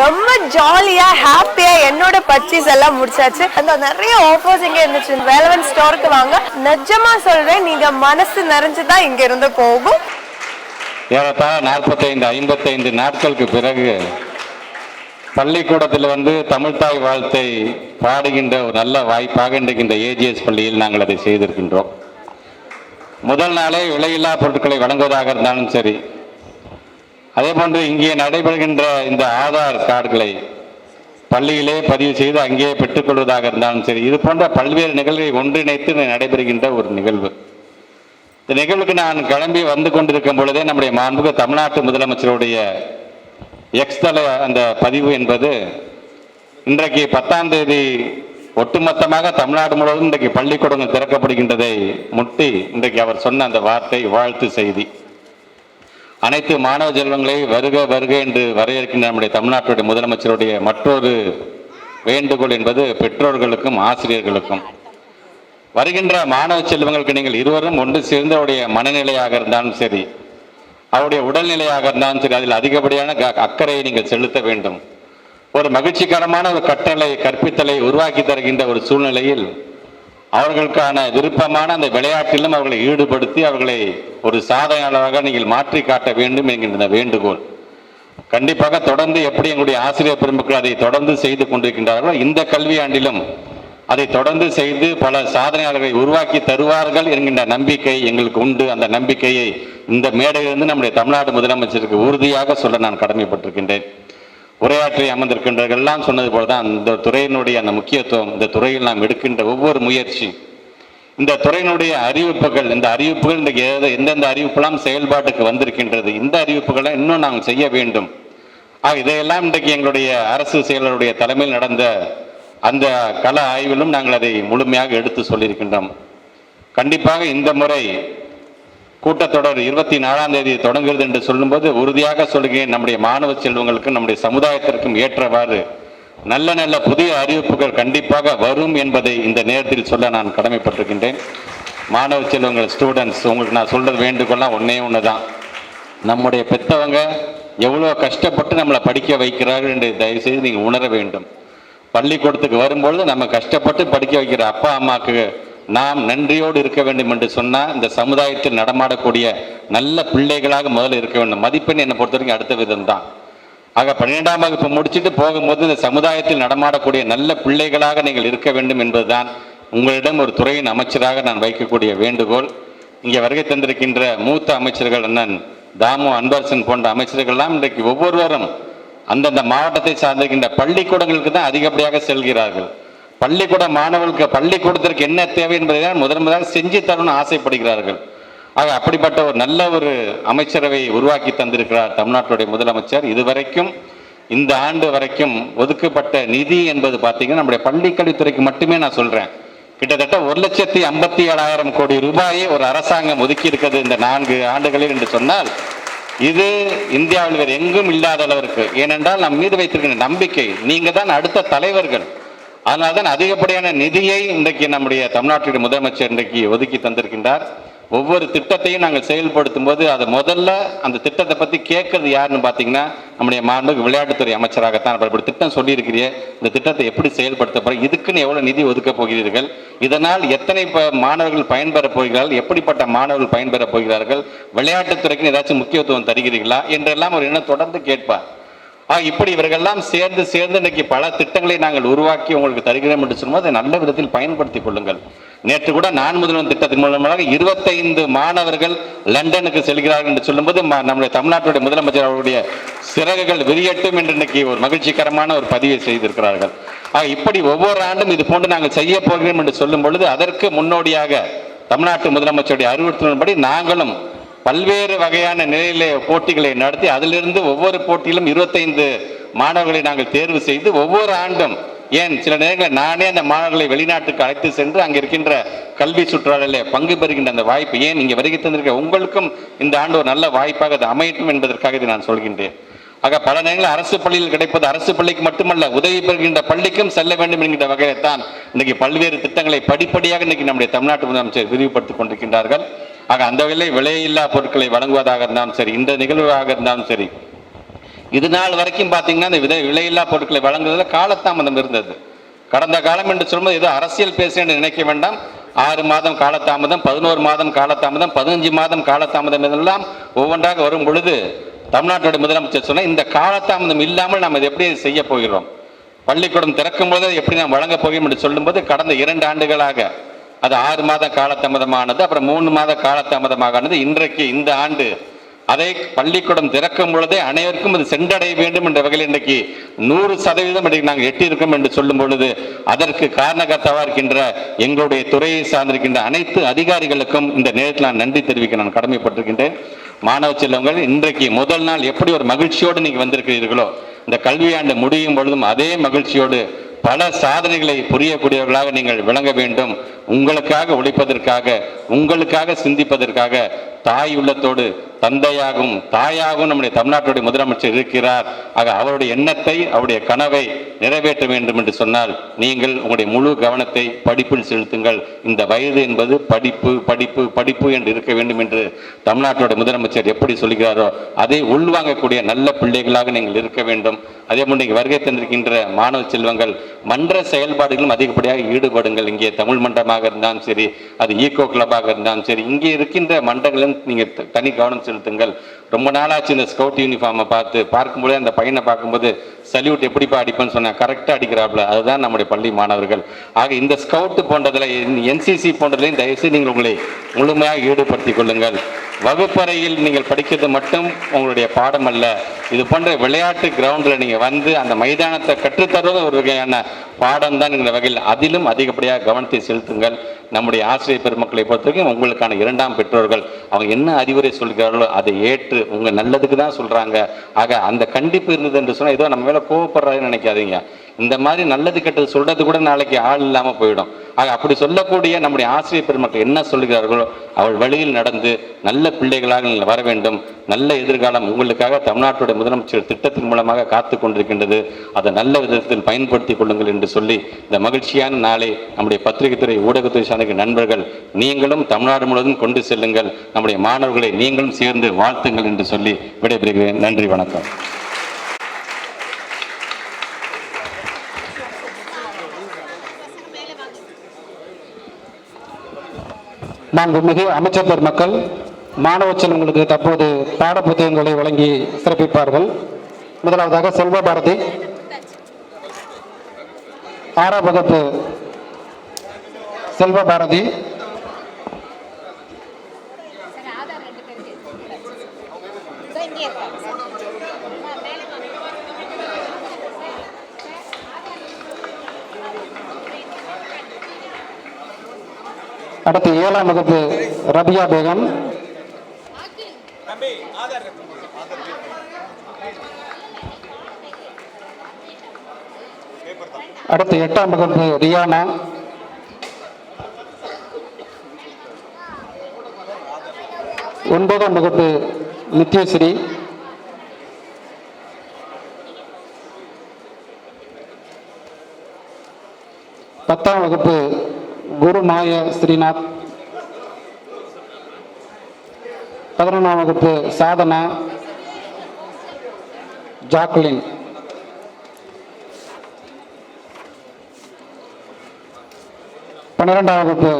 ரொம்ப ஜாலியா ஹாப்பியா என்னோட பர்ச்சேஸ் எல்லாம் முடிச்சாச்சு. அந்த நிறைய ஆஃபர்ஸ் இங்க இருந்துச்சு. வேலவன் ஸ்டோருக்கு வாங்க. நிஜமா சொல்றேன் நீங்க மனசு நிறைஞ்சுதான் இங்க இருந்து போகும். ஏறத்தாழ நாற்பத்தைந்து ஐம்பத்தைந்து நாட்களுக்கு பிறகு பள்ளிக்கூடத்தில் வந்து தமிழ்தாய் வாழ்த்தை பாடுகின்ற ஒரு நல்ல வாய்ப்பாக இன்றைக்கு இந்த ஏஜிஎஸ் பள்ளியில் நாங்கள் அதை செய்திருக்கின்றோம். முதல் நாளே விலையில்லா பொருட்களை வழங்குவதாக இருந்தாலும் சரி அதே போன்று இங்கே நடைபெறுகின்ற இந்த ஆதார் கார்டுகளை பள்ளியிலே பதிவு செய்து அங்கேயே பெற்றுக்கொள்வதாக இருந்தாலும் சரி இது போன்ற பல்வேறு நிகழ்வை ஒன்றிணைத்து நடைபெறுகின்ற ஒரு நிகழ்வு. இந்த நிகழ்வுக்கு நான் கிளம்பி வந்து கொண்டிருக்கும் பொழுதே நம்முடைய மாண்புக தமிழ்நாட்டு முதலமைச்சருடைய எக்ஸ் தல அந்த பதிவு என்பது இன்றைக்கு பத்தாம் தேதி ஒட்டுமொத்தமாக தமிழ்நாடு முழுவதும் இன்றைக்கு பள்ளிக்கூடங்கள் திறக்கப்படுகின்றதை முட்டி இன்றைக்கு அவர் சொன்ன அந்த வார்த்தை வாழ்த்து செய்தி. அனைத்து மாணவ செல்வங்களை வருக வருக என்று வரையறுக்கின்ற நம்முடைய தமிழ்நாட்டுடைய முதலமைச்சருடைய மற்றொரு வேண்டுகோள் என்பது பெற்றோர்களுக்கும் ஆசிரியர்களுக்கும். வருகின்ற மாணவ செல்வங்களுக்கு நீங்கள் இருவரும் ஒன்று சேர்ந்தவருடைய மனநிலையாக இருந்தாலும் சரி அவருடைய உடல்நிலையாக இருந்தாலும் சரி அதில் அதிகப்படியான க- அக்கறையை நீங்கள் செலுத்த வேண்டும். ஒரு மகிழ்ச்சிகரமான ஒரு கட்டளை கற்பித்தலை உருவாக்கி தருகின்ற ஒரு சூழ்நிலையில் அவர்களுக்கான விருப்பமான அந்த விளையாட்டிலும் அவர்களை ஈடுபடுத்தி அவர்களை ஒரு சாதனையாளராக நீங்கள் மாற்றி காட்ட வேண்டும் என்கின்ற வேண்டுகோள். கண்டிப்பாக தொடர்ந்து எப்படி எங்களுடைய ஆசிரியர் பெருமக்கள் அதை தொடர்ந்து செய்து கொண்டிருக்கின்றார்களோ இந்த கல்வியாண்டிலும் அதை தொடர்ந்து செய்து பல சாதனையாளர்களை உருவாக்கி தருவார்கள் என்கின்ற நம்பிக்கை எங்களுக்கு உண்டு. அந்த நம்பிக்கையை இந்த மேடையிலிருந்து நம்முடைய தமிழ்நாடு முதலமைச்சருக்கு உறுதியாக சொல்ல நான் கடமைப்பட்டிருக்கின்றேன். உரையாற்றி அமர்ந்திருக்கின்றவர்கள் எல்லாம் சொன்னது போலதான் இந்த துறையினுடைய அந்த முக்கியத்துவம் இந்த துறையில் நாம் எடுக்கின்ற ஒவ்வொரு முயற்சி. இந்த துறையினுடைய அறிவிப்புகள் இந்த அறிவிப்புகள் இன்றைக்கு எந்தெந்த அறிவிப்பெல்லாம் செயல்பாட்டுக்கு வந்திருக்கின்றது இந்த அறிவிப்புகளை இன்னும் நாம் செய்ய வேண்டும். ஆக இதையெல்லாம் இன்றைக்கு எங்களுடைய அரசு செயலருடைய தலைமையில் நடந்த அந்த கல ஆய்விலும் நாங்கள் அதை முழுமையாக எடுத்து சொல்லியிருக்கின்றோம். கண்டிப்பாக இந்த முறை கூட்டத்தொடர் இருபத்தி நாலாம் தேதி தொடங்குகிறது என்று சொல்லும்போது உறுதியாக சொல்கிறேன் நம்முடைய மாணவ செல்வங்களுக்கும் நம்முடைய சமுதாயத்திற்கும் ஏற்றவாறு நல்ல நல்ல புதிய அறிவிப்புகள் கண்டிப்பாக வரும் என்பதை இந்த நேரத்தில் சொல்ல நான் கடமைப்பட்டிருக்கின்றேன். மாணவ செல்வங்கள் ஸ்டூடெண்ட்ஸ் உங்களுக்கு நான் சொல்றது வேண்டுகோள்லாம் ஒன்றே ஒன்று தான் நம்முடைய பெற்றவங்க எவ்வளோ கஷ்டப்பட்டு நம்மளை படிக்க வைக்கிறார்கள் என்று தயவுசெய்து நீங்கள் உணர வேண்டும். பள்ளிக்கூடத்துக்கு வரும்பொழுது நம்ம கஷ்டப்பட்டு படிக்க வைக்கிற அப்பா அம்மாவுக்கு நாம் நன்றியோடு இருக்க வேண்டும் என்று சொன்னால் இந்த சமுதாயத்தில் நடமாடக்கூடிய நல்ல பிள்ளைகளாக முதல்ல இருக்க வேண்டும். மதிப்பெண் என்னை பொறுத்த வரைக்கும் அடுத்த விதம் தான். ஆக பன்னிரெண்டாம் வகுப்பு முடிச்சுட்டு போகும்போது இந்த சமுதாயத்தில் நடமாடக்கூடிய நல்ல பிள்ளைகளாக நீங்கள் இருக்க வேண்டும் என்பதுதான் உங்களிடம் ஒரு துறையின் அமைச்சராக நான் வைக்கக்கூடிய வேண்டுகோள். இங்கே வருகை தந்திருக்கின்ற மூத்த அமைச்சர்கள் அண்ணன் தாமு அன்பரசன் போன்ற அமைச்சர்கள்லாம் இன்றைக்கு ஒவ்வொருவரும் அந்தந்த மாவட்டத்தை சார்ந்திருக்கின்ற பள்ளிக்கூடங்களுக்கு தான் அதிகப்படியாக செல்கிறார்கள். பள்ளிக்கூட மாணவர்களுக்கு பள்ளிக்கூடத்திற்கு என்ன தேவை என்பதை தான் முதன் முதலாக செஞ்சு தரணும்னு ஆசைப்படுகிறார்கள். ஆக அப்படிப்பட்ட ஒரு நல்ல ஒரு அமைச்சரவை உருவாக்கி தந்திருக்கிறார் தமிழ்நாட்டுடைய முதலமைச்சர். இதுவரைக்கும் இந்த ஆண்டு வரைக்கும் ஒதுக்கப்பட்ட நிதி என்பது பார்த்தீங்கன்னா நம்முடைய பள்ளிக்கல்வித்துறைக்கு மட்டுமே நான் சொல்கிறேன் கிட்டத்தட்ட ஒரு லட்சத்தி ஐம்பத்தி ஏழாயிரம் கோடி ரூபாயை ஒரு அரசாங்கம் ஒதுக்கி இருக்கிறது இந்த நான்கு ஆண்டுகளில் என்று சொன்னால் இது இந்தியாவில் வேறு எங்கும் இல்லாத அளவிற்கு. ஏனென்றால் நம் மீது வைத்திருக்கின்ற நம்பிக்கை நீங்கள் தான் அடுத்த தலைவர்கள். அதனால தான் அதிகப்படியான நிதியை இன்றைக்கு நம்முடைய தமிழ்நாட்டின் முதலமைச்சர் இன்றைக்கு ஒதுக்கி தந்திருக்கின்றார். ஒவ்வொரு திட்டத்தையும் நாங்கள் செயல்படுத்தும் போது அது முதல்ல அந்த திட்டத்தை பற்றி கேட்கறது யாருன்னு பார்த்தீங்கன்னா நம்முடைய மாண்புக்கு விளையாட்டுத்துறை அமைச்சராகத்தான் இப்படி திட்டம் சொல்லியிருக்கிறீ இந்த திட்டத்தை எப்படி செயல்படுத்த இதுக்குன்னு எவ்வளோ நிதி ஒதுக்கப் போகிறீர்கள்? இதனால் எத்தனை ப- மாணவர்கள் பயன்பெற போகிறார்கள்? எப்படிப்பட்ட மாணவர்கள் பயன்பெற போகிறார்கள்? விளையாட்டுத்துறைக்கு ஏதாச்சும் முக்கியத்துவம் தருகிறீர்களா? என்றெல்லாம் அவர் என்ன தொடர்ந்து கேட்பார். இப்படி இவர்கள்லாம் சேர்ந்து சேர்ந்து இன்னைக்கு பல திட்டங்களை நாங்கள் உருவாக்கி உங்களுக்கு தருகிறோம் என்று சொல்லும்போது அதை நல்ல விதத்தில் பயன்படுத்திக் கொள்ளுங்கள். நேற்று கூட நான் முதல்வன் திட்டத்தின் மூலமாக இருபத்தைந்து மாணவர்கள் லண்டனுக்கு செல்கிறார்கள் என்று சொல்லும்போது நம்முடைய தமிழ்நாட்டுடைய முதலமைச்சர் அவருடைய சிறகுகள் விரியட்டும் என்று இன்னைக்கு ஒரு மகிழ்ச்சிகரமான ஒரு பதிவை செய்திருக்கிறார்கள். ஆக இப்படி ஒவ்வொரு ஆண்டும் இது போன்று நாங்கள் செய்ய போகிறோம் என்று சொல்லும் பொழுது அதற்கு முன்னோடியாக தமிழ்நாட்டு முதலமைச்சருடைய அறிவுறுத்தலின்படி நாங்களும் பல்வேறு வகையான நிலையிலே போட்டிகளை நடத்தி அதிலிருந்து ஒவ்வொரு போட்டியிலும் இருபத்தைந்து மாணவர்களை நாங்கள் தேர்வு செய்து ஒவ்வொரு ஆண்டும் ஏன் சில நேரங்களில் நானே அந்த மாணவர்களை வெளிநாட்டுக்கு அழைத்து சென்று அங்கே இருக்கின்ற கல்வி சுற்றுலாவிலே பங்கு பெறுகின்ற அந்த வாய்ப்பு ஏன் இங்கே வருகை தந்திருக்க உங்களுக்கும் இந்த ஆண்டு ஒரு நல்ல வாய்ப்பாக அது அமையட்டும் என்பதற்காக இதை நான் சொல்கின்றேன். ஆக பல நேரங்களில் அரசு பள்ளியில் கிடைப்பது அரசு பள்ளிக்கு மட்டுமல்ல உதவி பெறுகின்ற பள்ளிக்கும் செல்ல வேண்டும் என்கின்ற வகையில் தான் இன்னைக்கு பல்வேறு திட்டங்களை படிப்படியாக இன்னைக்கு நம்முடைய தமிழ்நாட்டு முதலமைச்சர் விரிவுபடுத்திக் கொண்டிருக்கின்றார்கள். ஆக அந்த விலை விலையில்லா பொருட்களை வழங்குவதாக இருந்தாலும் சரி இந்த நிகழ்வாக இருந்தாலும் சரி இது நாள் வரைக்கும் பார்த்தீங்கன்னா இந்த வித விலையில்லா பொருட்களை வழங்குவதில் காலத்தாமதம் இருந்தது. கடந்த காலம் என்று சொல்லும்போது ஏதோ அரசியல் பேசுகிறேன் என்று நினைக்க வேண்டாம். ஆறு மாதம் காலத்தாமதம் பதினோரு மாதம் காலத்தாமதம் பதினஞ்சு மாதம் காலத்தாமதம் இதெல்லாம் ஒவ்வொன்றாக வரும் பொழுது தமிழ்நாட்டோட முதலமைச்சர் சொன்ன இந்த காலத்தாமதம் இல்லாமல் நாம் இதை எப்படி செய்ய போகிறோம்? பள்ளிக்கூடம் திறக்கும் போது எப்படி நாம் வழங்கப் போகிறோம் என்று சொல்லும்போது கடந்த இரண்டு ஆண்டுகளாக அது ஆறு மாத காலதாமதமானது அப்புறம் மூணு மாத காலதாமதமானது இன்றைக்கு இந்த ஆண்டு அதை பள்ளிக்கூடம் திறக்கும் பொழுதே அனைவருக்கும் அது சென்றடைய வேண்டும் என்ற வகையில் இன்றைக்கு நூறு சதவீதம் இன்றைக்கு நாங்கள் எட்டியிருக்கோம் என்று சொல்லும் பொழுது அதற்கு காரணகர்த்தாவாக இருக்கின்ற எங்களுடைய துறையை சார்ந்திருக்கின்ற அனைத்து அதிகாரிகளுக்கும் இந்த நேரத்தில் நான் நன்றி தெரிவிக்க நான் கடமைப்பட்டிருக்கின்றேன். மாணவ செல்வங்கள் இன்றைக்கு முதல் நாள் எப்படி ஒரு மகிழ்ச்சியோடு நீங்கள் வந்திருக்கிறீர்களோ இந்த கல்வியாண்டு முடியும் பொழுதும் அதே மகிழ்ச்சியோடு பல சாதனைகளை புரியக்கூடியவர்களாக நீங்கள் விளங்க வேண்டும். உங்களுக்காக உழைப்பதற்காக உங்களுக்காக சிந்திப்பதற்காக தாய் உள்ளத்தோடு தந்தையாகவும் தாயாகவும் நம்முடைய தமிழ்நாட்டுடைய முதலமைச்சர் இருக்கிறார். ஆக அவருடைய எண்ணத்தை அவருடைய கனவை நிறைவேற்ற வேண்டும் என்று சொன்னால் நீங்கள் உங்களுடைய முழு கவனத்தை படிப்பில் செலுத்துங்கள். இந்த வயது என்பது படிப்பு படிப்பு படிப்பு என்று இருக்க வேண்டும் என்று தமிழ்நாட்டோட முதலமைச்சர் எப்படி சொல்கிறாரோ அதை உள்வாங்கக்கூடிய நல்ல பிள்ளைகளாக நீங்கள் இருக்க வேண்டும். அதே போல் நீங்கள் வருகை தந்திருக்கின்ற மாணவ செல்வங்கள் மன்ற செயல்பாடுகளும் அதிகப்படியாக ஈடுபடுங்கள். இங்கே தமிழ் மன்றமாக இருந்தாலும் சரி அது ஈகோ கிளப்பாக இருந்தாலும் சரி இங்கே இருக்கின்ற மன்றங்களும் நீங்கள் தனி கவனம் செலுத்துங்கள். ரொம்ப நாளாச்சு இந்த ஸ்கவுட் யூனிஃபார்மை பார்த்து. பார்க்கும்போதே அந்த பையனை பார்க்கும்போது சல்யூட் எப்படிப்பா அடிப்பேன்னு சொன்னா கரெக்டாக அடிக்கிறாப்புல. அதுதான் நம்முடைய பள்ளி மாணவர்கள். ஆக இந்த ஸ்கவுட் போன்றதில் என்சிசி போன்றதிலையும் தயவுசெய்து நீங்கள் உங்களை முழுமையாக ஈடுபடுத்திக் கொள்ளுங்கள். வகுப்பறையில் நீங்கள் படிக்கிறது மட்டும் உங்களுடைய பாடம் அல்ல. இது போன்ற விளையாட்டு கிரவுண்டில் நீங்கள் வந்து அந்த மைதானத்தை கற்றுத்தருவது ஒரு வகையான பாடம் தான் என்கிற வகையில் அதிலும் அதிகப்படியாக கவனத்தை செலுத்துங்கள். நம்முடைய ஆசிரியர் பெருமக்களை பொறுத்தவரைக்கும் உங்களுக்கான இரண்டாம் பெற்றோர்கள் அவங்க என்ன அறிவுரை சொல்கிறார்களோ அதை ஏற்று உங்கள் நல்லதுக்கு தான் சொல்கிறாங்க ஆக அந்த கண்டிப்பு இருந்தது என்று சொன்னால் ஏதோ நம்ம மேலே கோவப்படுறாருன்னு நினைக்காதீங்க. இந்த மாதிரி நல்லது கெட்டது சொல்றது கூட நாளைக்கு ஆள் இல்லாமல் போயிடும். ஆக அப்படி சொல்லக்கூடிய நம்முடைய ஆசிரியர் பெருமக்கள் என்ன சொல்கிறார்களோ அவள் வழியில் நடந்து நல்ல பிள்ளைகளாக வர வேண்டும். நல்ல எதிர்காலம் உங்களுக்காக தமிழ்நாட்டுடைய முதலமைச்சர் திட்டத்தின் மூலமாக காத்து கொண்டிருக்கின்றது. அதை நல்ல விதத்தில் பயன்படுத்திக் கொள்ளுங்கள் என்று சொல்லி இந்த மகிழ்ச்சியான நாளை நம்முடைய பத்திரிகை துறை ஊடகத்துறை சார்ந்த நண்பர்கள் நீங்களும் தமிழ்நாடு முழுவதும் கொண்டு செல்லுங்கள். நம்முடைய மாணவர்களை நீங்களும் சேர்ந்து வாழ்த்துங்கள் என்று சொல்லி விடைபெறுகிறேன். நன்றி வணக்கம். மாண்புமிகு அமைச்சர் பெருமக்கள் மாணவ செல்வங்களுக்கு தற்போது பாட புத்தகங்களை வழங்கி சிறப்பிப்பார்கள். முதலாவதாக செல்வ பாரதி. ஆறாம் வகுப்பு செல்வ பாரதி சார் ஆதார் ரெண்டு பேருக்கு இதோ இங்கே இருக்காங்க சார் ஆ, மேலே வாங்க. அடுத்து ஏழாம் வகுப்பு ரபியா பேகம். அடுத்து எட்டாம் வகுப்பு ரியானா. ஒன்பதாம் வகுப்பு நித்யஸ்ரீ. பத்தாம் வகுப்பு குருநாய ஸ்ரீநாத். பதினொன்றாம் வகுப்பு சாதனா ஜாக்லின். பன்னிரெண்டாம் வகுப்பு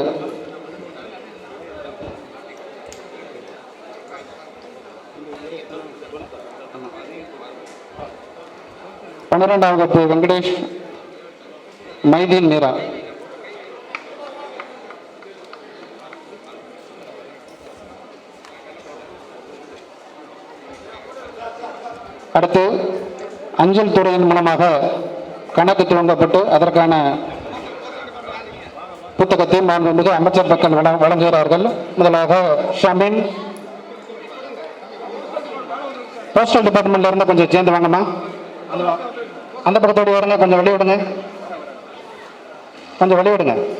பன்னிரெண்டாம் வகுப்பு வெங்கடேஷ் மைதீன் மீரா. அடுத்து அஞ்சல் துறையின் மூலமாக கணக்கு துவங்கப்பட்டு அதற்கான புத்தகத்தை மாண்புமிகு அமைச்சர் மக்கள் வழங்குகிறார்கள். முதலாக ஷமீன். போஸ்டல் டிபார்ட்மெண்ட்ல இருந்து கொஞ்சம் சேர்ந்து வாங்கம்மா. அந்த வா- அந்த பக்கத்தோடு கொஞ்சம் வெளிய விடுங்க கொஞ்சம் வெளியிடுங்க.